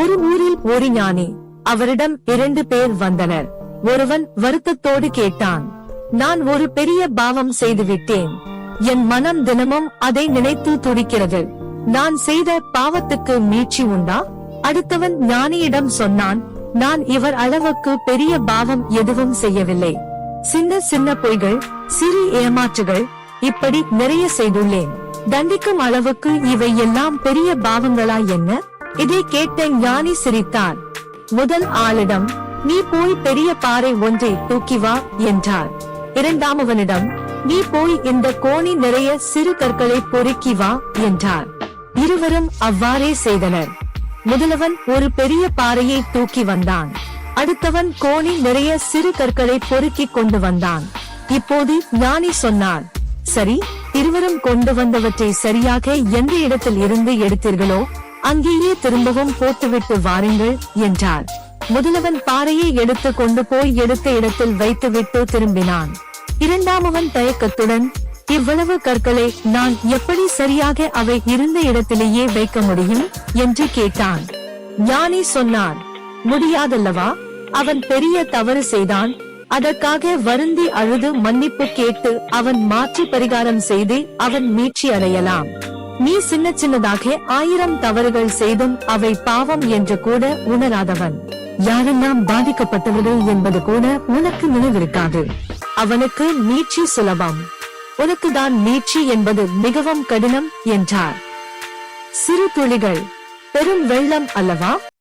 ஒரு ஊரில் ஒரு ஞானி. அவரிடம் இரண்டு பேர் வந்தனர். ஒருவன் வருத்தத்தோடு கேட்டான் நான் ஒரு பெரிய பாவம் செய்துவிட்டேன். என் மனம் தினமும் அதை நினைத்து துடிக்கிறது. நான் செய்த பாவத்துக்கு மீட்சி உண்டா? அடுத்தவன் ஞானியிடம் சொன்னான் நான் இவர் அளவுக்கு பெரிய பாவம் எதுவும் செய்யவில்லை. சின்ன சின்ன பொய்கள் சிறு ஏமாற்றுகள் இப்படி நிறைய செய்துள்ளேன். தண்டிக்கும் அளவுக்கு இவை எல்லாம் பெரிய பாவங்களா என்ன? இதை கேட்ட ஞானி சிரித்தான். முதல் ஆளிடம் நீ போய் பெரிய பாறை ஒன்றை தூக்கி வா என்றார். இரண்டாமவனிடம் நீ போய் இந்த கோணி நிறைய சிறு கற்களை பொறுக்கி வா என்றார். இருவரும் அவ்வாறே செய்தனர். முதலவன் ஒரு பெரிய பாறையை தூக்கி வந்தான். அடுத்தவன் கோணி நிறைய சிறு கற்களை பொறுக்கி கொண்டு வந்தான். இப்போது ஞானி சொன்னார் சரி இருவரும் கொண்டு வந்தவற்றை சரியாக எந்த இடத்தில் இருந்து எடுத்தீர்களோ அங்கேயே திரும்பவும் போட்டுவிட்டு வாருங்கள் என்றார் முதலவன் பாறையை எடுத்து கொண்டு போய் எடுத்த இடத்தில் வைத்துவிட்டு திரும்பினான். இரண்டாமவன் தயக்கத்துடன் இவ்வளவு கற்களை நான் எப்படி சரியாக அவை இருந்த இடத்திலேயே வைக்க முடியும்? என்று கேட்டான். ஞானி சொன்னான் முடியாதல்லவா? அவன் பெரிய தவறு செய்தான். அதற்காக வருந்தி அழுது மன்னிப்பு கேட்டு அவன் மாற்றி பரிகாரம் செய்து அவன் மீட்சி அடையலாம். நீ சின்ன சின்னதாக ஆயிரம் தவறுகள் செய்தும் அவை பாவம் என்று கூட உணராதவன். யாரெல்லாம் பாதிக்கப்பட்டவர்கள் என்பது கூட உனக்கு நினைவிருக்காது. அவனுக்கு மீட்சி சுலபம். உனக்குதான் மீட்சி என்பது மிகவும் கடினம் என்றார். சிறு துளிகள் பெரும் வெள்ளம் அல்லவா?